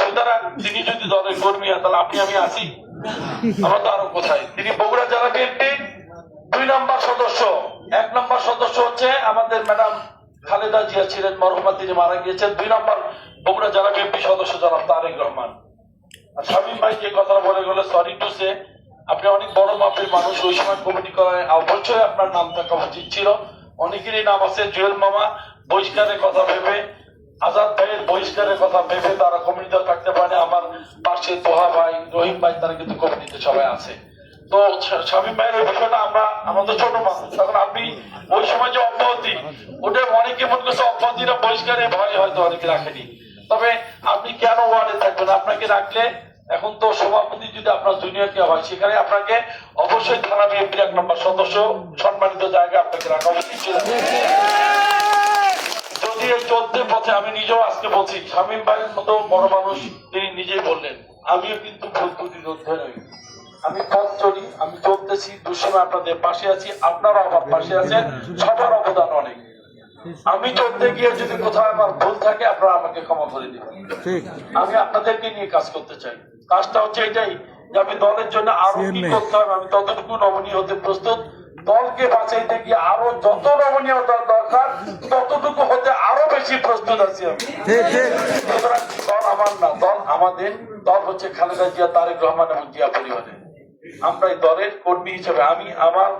সুতরাং তিনি যদি দলের কর্মী তাহলে আপনি আমি আমরা তো আরও কোথায়? তিনি বগুড়া জেলা বিএনপি দুই নম্বর সদস্য। এক নম্বর সদস্য হচ্ছে আমাদের ম্যাডাম খালেদা জিয়া ছিলেন, মরহুমা তিনি মারা গিয়েছেন। দুই নম্বর বগুড়া জেলা বিএনপি সদস্য তারেক রহমান। আর শামীম ভাই যে কথা বলে গেল সরি টু সে আপনি অনেক বড় মাপের মানুষ। ওই সময় কমিটি করায় অবশ্যই আপনার নাম থাকা উচিত ছিল। অনেকেরই নাম আছে জুয়েল মামা। বহিষ্কারের কথা ভেবে বহিষ্কারের কথা ভেবে তারা কমিটিতে থাকতে পারে। আমার পাশে তোহা ভাই, রহিম ভাই, তারা কিন্তু কমিটিতে সবাই আছে। তো শামীম ভাইয়ের ওই বিষয়টা আমরা আমাদের ছোট মানুষ। তখন আপনি ওই সময় যে অব্যাহতি, ওটা অনেকে মনে করছে অব্যাহতিরা বহিষ্কারে ভয় হয়তো অনেকে রাখেনি। তবে আপনি কেন ওয়ার্ডে থাকবেন? আপনাকে রাখলে এখন তো সভাপতি যদি আপনার জুনিয়র কে হয়, সেখানে আপনাকে অবশ্যই থানা বিএনপির এক নম্বর সদস্য, সম্মানিত জায়গায় আপনাকে রাখা উচিত ছিল যদি এই চলতে পথে আমি নিজেও আজকে বলছি শামীম ভাইয়ের মতো বড় মানুষ তিনি নিজেই বললেন আমিও কিন্তু ভুল ত্রুটির নই। আমি পথ চলি আমি চলতেছি দুঃসময় আপনাদের পাশে আছি আপনারা আমার পাশে আছেন সবার অবদান অনেক। আমি চলতে গিয়ে যদি কোথাও আমার ভুল থাকে আপনারা আমাকে ক্ষমা করে দিবেন। আমি আপনাদেরকে নিয়ে কাজ করতে চাই। কাজটা হচ্ছে এটাই যে আমি দলের জন্য আরও কি করতে হবে আমি ততটুকু নমনীয় হতে প্রস্তুত। দলকে বাঁচাইতে গিয়ে আরও যত নমনীয়তা দরকার ততটুকু হতে আরও আছি আমি। সুতরাং দল আমার না দল আমাদের দল হচ্ছে খালেদা জিয়া তারেক রহমান এবং জিয়া পরিবারের। আমরা এই দলের কর্মী হিসেবে আমি আমার